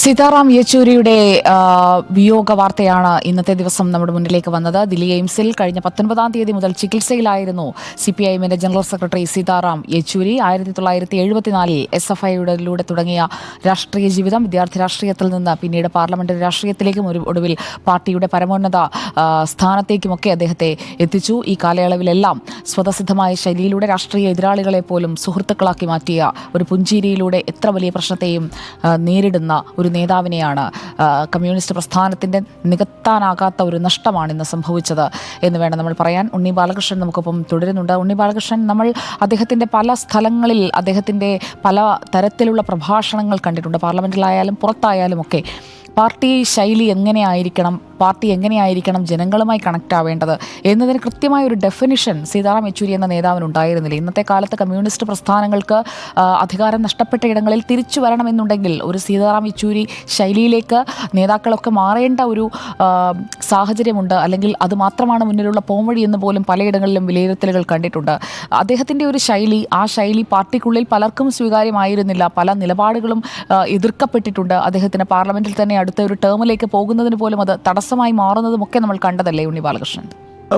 സീതാറാം യെച്ചൂരിയുടെ വിയോഗ വാർത്തയാണ് ഇന്നത്തെ ദിവസം നമ്മുടെ മുന്നിലേക്ക് വന്നത്. ദില്ലി എയിംസിൽ കഴിഞ്ഞ പത്തൊൻപതാം തീയതി മുതൽ ചികിത്സയിലായിരുന്നു C P I general secretary Sitaram Yechury. ആയിരത്തി തൊള്ളായിരത്തി എഴുപത്തിനാലിൽ എസ് എഫ് ഐയുടെ തുടങ്ങിയ രാഷ്ട്രീയ ജീവിതം വിദ്യാർത്ഥി രാഷ്ട്രീയത്തിൽ നിന്ന് പിന്നീട് പാർലമെന്ററി രാഷ്ട്രീയത്തിലേക്കും ഒരു ഒടുവിൽ പാർട്ടിയുടെ പരമോന്നത സ്ഥാനത്തേക്കുമൊക്കെ അദ്ദേഹത്തെ എത്തിച്ചു. ഈ കാലയളവിലെല്ലാം സ്വതസിദ്ധമായ ശൈലിയിലൂടെ രാഷ്ട്രീയ എതിരാളികളെ പോലും സുഹൃത്തുക്കളാക്കി മാറ്റിയ ഒരു പുഞ്ചിരിയിലൂടെ എത്ര വലിയ പ്രശ്നത്തെയും നേരിടുന്ന ഒരു നേതാവിനെയാണ് കമ്മ്യൂണിസ്റ്റ് പ്രസ്ഥാനത്തിന്റെ നികത്താനാകാത്ത ഒരു നഷ്ടമാണ് ഇന്ന് സംഭവിച്ചത് എന്ന് വേണം നമ്മൾ പറയാൻ. ഉണ്ണി ബാലകൃഷ്ണൻ നമുക്കൊപ്പം തുടരുന്നുണ്ട്. ഉണ്ണി ബാലകൃഷ്ണൻ നമ്മൾ അദ്ദേഹത്തിന്റെ പല സ്ഥലങ്ങളിൽ അദ്ദേഹത്തിന്റെ പല തരത്തിലുള്ള പ്രഭാഷണങ്ങൾ കണ്ടിട്ടുണ്ട്. പാർലമെന്റിലായാലും പുറത്തായാലും ഒക്കെ പാർട്ടി ശൈലി എങ്ങനെയായിരിക്കണം പാർട്ടി എങ്ങനെയായിരിക്കണം ജനങ്ങളുമായി കണക്ട് ആവേണ്ടത് എന്നതിന് കൃത്യമായ ഒരു ഡെഫിനിഷൻ സീതാറാം യെച്ചൂരി എന്ന നേതാവിന് ഉണ്ടായിരുന്നില്ല. ഇന്നത്തെ കാലത്ത് കമ്മ്യൂണിസ്റ്റ് പ്രസ്ഥാനങ്ങൾക്ക് അധികാരം നഷ്ടപ്പെട്ട ഇടങ്ങളിൽ തിരിച്ചു വരണമെന്നുണ്ടെങ്കിൽ ഒരു സീതാറാം യെച്ചൂരി ശൈലിയിലേക്ക് നേതാക്കളൊക്കെ മാറേണ്ട ഒരു സാഹചര്യമുണ്ട്. അല്ലെങ്കിൽ അത് മാത്രമാണ് മുന്നിലുള്ള പോംവഴി എന്ന് പോലും പലയിടങ്ങളിലും വിലയിരുത്തലുകൾ കണ്ടിട്ടുണ്ട്. അദ്ദേഹത്തിന്റെ ഒരു ശൈലി ആ ശൈലി പാർട്ടിക്കുള്ളിൽ പലർക്കും സ്വീകാര്യമായിരുന്നില്ല. പല നിലപാടുകളും എതിർക്കപ്പെട്ടിട്ടുണ്ട്. അദ്ദേഹത്തിന് പാർലമെന്റിൽ തന്നെ അടുത്ത ഒരു ടേമിലേക്ക് പോകുന്നതിന് പോലും അത് തടസ്സമായി മാറുന്നതുമൊക്കെ നമ്മൾ കണ്ടതല്ലേ ഉണ്ണി ബാലകൃഷ്ണൻ?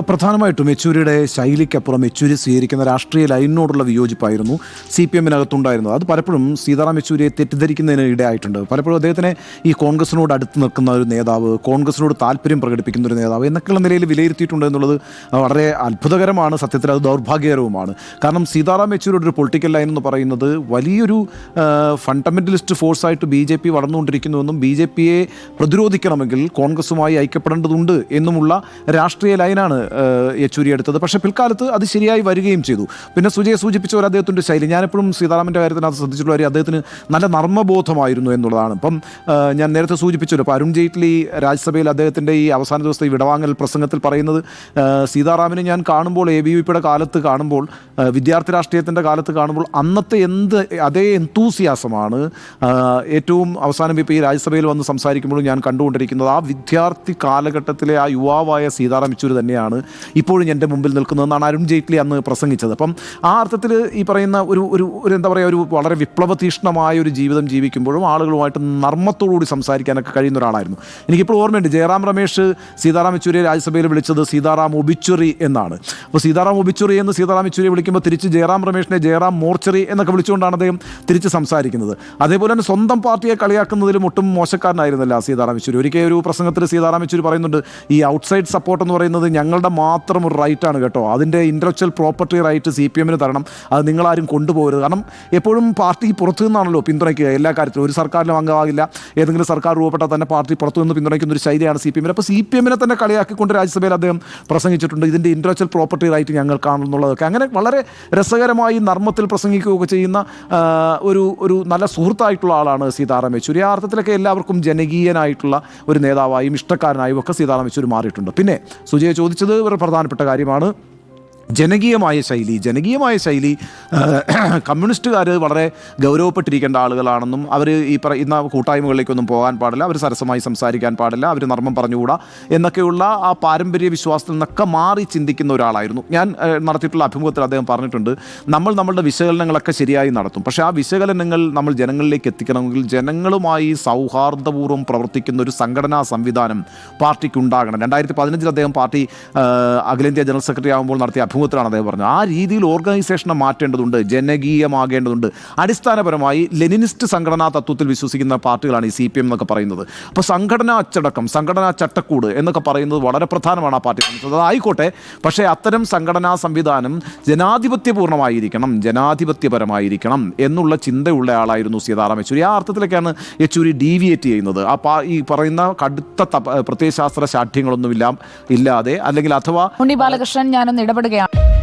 പ്രധാനമായിട്ടും യെച്ചൂരിയുടെ ശൈലിക്കപ്പുറം യെച്ചൂരി സ്വീകരിക്കുന്ന രാഷ്ട്രീയ ലൈനിനോടുള്ള വിയോജിപ്പായിരുന്നു സി പി എമ്മിനകത്തുണ്ടായിരുന്നത്. അത് പലപ്പോഴും സീതാറാം യെച്ചൂരിയെ തെറ്റിദ്ധരിക്കുന്നതിന് ഇടയായിട്ടുണ്ട്. പലപ്പോഴും അദ്ദേഹത്തിനെ ഈ കോൺഗ്രസിനോട് അടുത്ത് നിൽക്കുന്ന ഒരു നേതാവ് കോൺഗ്രസിനോട് താല്പര്യം പ്രകടിപ്പിക്കുന്ന ഒരു നേതാവ് എന്നൊക്കെയുള്ള നിലയിൽ വിലയിരുത്തിയിട്ടുണ്ട് എന്നുള്ളത് വളരെ അത്ഭുതകരമാണ് സത്യത്തിൽ. അത് ദൗർഭാഗ്യകരവുമാണ്. കാരണം സീതാറാം യെച്ചൂരിയുടെ ഒരു പൊളിറ്റിക്കൽ ലൈൻ എന്ന് പറയുന്നത് വലിയൊരു ഫണ്ടമെന്റലിസ്റ്റ് ഫോഴ്സായിട്ട് ബി ജെ പി വളർന്നുകൊണ്ടിരിക്കുന്നുവെന്നും ബി ജെ പിയെ പ്രതിരോധിക്കണമെങ്കിൽ കോൺഗ്രസുമായി ഐക്യപ്പെടേണ്ടതുണ്ട് എന്നുമുള്ള രാഷ്ട്രീയ ലൈനാണ് യെച്ചൂരി എടുത്തത്. പക്ഷേ പിൽക്കാലത്ത് അത് ശരിയായി വരികയും ചെയ്തു. പിന്നെ സുജയെ സൂചിപ്പിച്ച ഒരു അദ്ദേഹത്തിന്റെ ശൈലി. ഞാനെപ്പോഴും സീതാറാമന്റെ കാര്യത്തിന് അത് ശ്രദ്ധിച്ചിട്ടുള്ള ഒരു അദ്ദേഹത്തിന് നല്ല നർമ്മബോധമായിരുന്നു എന്നുള്ളതാണ്. ഇപ്പം ഞാൻ നേരത്തെ സൂചിപ്പിച്ചല്ലോ ഇപ്പോൾ അരുൺ ജെയ്റ്റ്ലി രാജ്യസഭയിൽ അദ്ദേഹത്തിന്റെ ഈ അവസാന ദിവസത്തെ വിടവാങ്ങൽ പ്രസംഗത്തിൽ പറയുന്നത് സീതാറാമിനെ ഞാൻ കാണുമ്പോൾ എ ബി വി പിയുടെ കാലത്ത് കാണുമ്പോൾ വിദ്യാർത്ഥി രാഷ്ട്രീയത്തിന്റെ കാലത്ത് കാണുമ്പോൾ അന്നത്തെ എന്ത് അതേ എന്തൂസിയാസമാണ് ഏറ്റവും അവസാനം ഇപ്പോൾ ഈ രാജ്യസഭയിൽ വന്ന് സംസാരിക്കുമ്പോഴും ഞാൻ കണ്ടുകൊണ്ടിരിക്കുന്നത് ആ വിദ്യാർത്ഥി കാലഘട്ടത്തിലെ ആ യുവാവായ സീതാറാം യെച്ചൂരി തന്നെയാണ്. ഇപ്പോഴും എന്റെ മുമ്പിൽ നിൽക്കുന്നതെന്നാണ് അരുൺ ജെയ്റ്റ്ലി അന്ന് പ്രസംഗിച്ചത്. അപ്പം ആ അർത്ഥത്തിൽ ഈ പറയുന്ന ഒരു ഒരു ഒരു എന്താ പറയുക ഒരു വളരെ വിപ്ലവതീഷ്ണമായ ഒരു ജീവിതം ജീവിക്കുമ്പോഴും ആളുകളുമായിട്ട് നർമ്മത്തോടുകൂടി സംസാരിക്കാനൊക്കെ കഴിയുന്ന ഒരാളായിരുന്നു. എനിക്കിപ്പോൾ ഓർമ്മയുണ്ട് ജയറാം രമേശ് സീതാറാം യെച്ചൂരിയെ രാജ്യസഭയിൽ വിളിച്ചത് സീതാറാം ഒബിച്ചുറി എന്നാണ്. അപ്പോൾ സീതാറാം ഒബിച്ചുറി എന്ന് സീതാറാം യെച്ചൂരിയെ വിളിക്കുമ്പോൾ തിരിച്ച് ജയറാം രമേശിനെ ജയറാം മോർച്ചറി എന്നൊക്കെ വിളിച്ചുകൊണ്ടാണ് അദ്ദേഹം തിരിച്ച് സംസാരിക്കുന്നത്. അതേപോലെ തന്നെ സ്വന്തം പാർട്ടിയെ കളിയാക്കുന്നതിലും ഒട്ടും മോശക്കാരനായിരുന്നില്ല സീതാറാം യെച്ചൂരി. ഒരിക്കൽ ഒരു പ്രസംഗത്തിൽ സീതാറാം യെച്ചൂരി പറയുന്നുണ്ട് ഈ ഔട്ട്സൈഡ് സപ്പോർട്ട് എന്ന് പറയുന്നത് ഞങ്ങളുടെ മാത്രം ഒരു റൈറ്റാണ് കേട്ടോ. അതിന്റെ intellectual property right C P എമ്മിന് തരണം. അത് നിങ്ങളാരും കൊണ്ടുപോകരുത്. കാരണം എപ്പോഴും പാർട്ടി പുറത്തു നിന്നാണല്ലോ പിന്തുണയ്ക്കുക. എല്ലാ കാര്യത്തിലും. ഒരു സർക്കാരിലും അംഗമാകില്ല. ഏതെങ്കിലും സർക്കാർ രൂപപ്പെട്ടാൽ തന്നെ പാർട്ടി പുറത്തു നിന്ന് പിന്തുണയ്ക്കുന്ന ഒരു ശൈലിയാണ് സി പി എമ്മിന് അപ്പോൾ സി പി എമ്മിനെ തന്നെ കളിയാക്കിക്കൊണ്ട് രാജ്യസഭയിൽ അദ്ദേഹം പ്രസംഗിച്ചിട്ടുണ്ട്. ഇതിന്റെ ഇന്റലക്ച്വൽ പ്രോപ്പർട്ടി റൈറ്റ് ഞങ്ങൾ കാണുന്നുള്ളതൊക്കെ അങ്ങനെ വളരെ രസകരമായി നർമ്മത്തിൽ പ്രസംഗിക്കുകയൊക്കെ ചെയ്യുന്ന ഒരു ഒരു നല്ല സുഹൃത്തായിട്ടുള്ള ആളാണ് സീതാറാം യെച്ചൂരി. ആ അർത്ഥത്തിലൊക്കെ എല്ലാവർക്കും ജനകീയനായിട്ടുള്ള ഒരു നേതാവായും ഇഷ്ടക്കാരനായും ഒക്കെ സീതാറാം യെച്ചൂരി മാറിയിട്ടുണ്ട്. പിന്നെ സുജയ ചോദിച്ചത് ഒരു പ്രധാനപ്പെട്ട കാര്യമാണ്. ജനകീയമായ ശൈലി ജനകീയമായ ശൈലി കമ്മ്യൂണിസ്റ്റുകാർ വളരെ ഗൗരവപ്പെട്ടിരിക്കേണ്ട ആളുകളാണെന്നും അവർ ഈ പറയുന്ന കൂട്ടായ്മകളിലേക്കൊന്നും പോകാൻ പാടില്ല അവർ സരസമായി സംസാരിക്കാൻ പാടില്ല അവർ നർമ്മം പറഞ്ഞുകൂടാ എന്നൊക്കെയുള്ള ആ പാരമ്പര്യ വിശ്വാസത്തിൽ നിന്നൊക്കെ മാറി ചിന്തിക്കുന്ന ഒരാളായിരുന്നു. ഞാൻ നടത്തിയിട്ടുള്ള അഭിമുഖത്തിൽ അദ്ദേഹം പറഞ്ഞിട്ടുണ്ട് നമ്മൾ നമ്മളുടെ വിശകലനങ്ങളൊക്കെ ശരിയായി നടത്തും. പക്ഷേ ആ വിശകലനങ്ങൾ നമ്മൾ ജനങ്ങളിലേക്ക് എത്തിക്കണമെങ്കിൽ ജനങ്ങളുമായി സൗഹാർദ്ദപൂർവം പ്രവർത്തിക്കുന്ന ഒരു സംഘടനാ സംവിധാനം പാർട്ടിക്ക് ഉണ്ടാകണം രണ്ടായിരത്തി പതിനഞ്ചിൽ അദ്ദേഹം പാർട്ടി അഖിലേന്ത്യാ ജനറൽ സെക്രട്ടറി ആകുമ്പോൾ നടത്തിയ അഭിമുഖത്തിലാണ് അദ്ദേഹം പറഞ്ഞത് ആ രീതിയിൽ ഓർഗനൈസേഷനെ മാറ്റേണ്ടതുണ്ട് ജനകീയമാകേണ്ടതുണ്ട്. അടിസ്ഥാനപരമായി ലെനിനിസ്റ്റ് സംഘടനാ തത്വത്തിൽ വിശ്വസിക്കുന്ന പാർട്ടികളാണ് ഈ സി പി എം എന്നൊക്കെ പറയുന്നത്. അപ്പോൾ സംഘടനാ അച്ചടക്കം സംഘടനാ ചട്ടക്കൂട് എന്നൊക്കെ പറയുന്നത് വളരെ പ്രധാനമാണ് ആ പാർട്ടി അത് അതായിക്കോട്ടെ പക്ഷേ അത്തരം സംഘടനാ സംവിധാനം ജനാധിപത്യപൂർണമായിരിക്കണം ജനാധിപത്യപരമായിരിക്കണം എന്നുള്ള ചിന്തയുള്ള ആളായിരുന്നു സീതാറാം യെച്ചൂരി ആ അർത്ഥത്തിലൊക്കെയാണ് യെച്ചൂരി ഡീവിയേറ്റ് ചെയ്യുന്നത്. ആ ഈ പറയുന്ന കടുത്ത പ്രത്യയശാസ്ത്ര ശാഠ്യങ്ങളൊന്നുമില്ല ഇല്ലാതെ അല്ലെങ്കിൽ അഥവാ ഉണ്ണി ബാലകൃഷ്ണൻ ഞാനൊന്ന് ഇടപെടുകയാണ്. Colombia.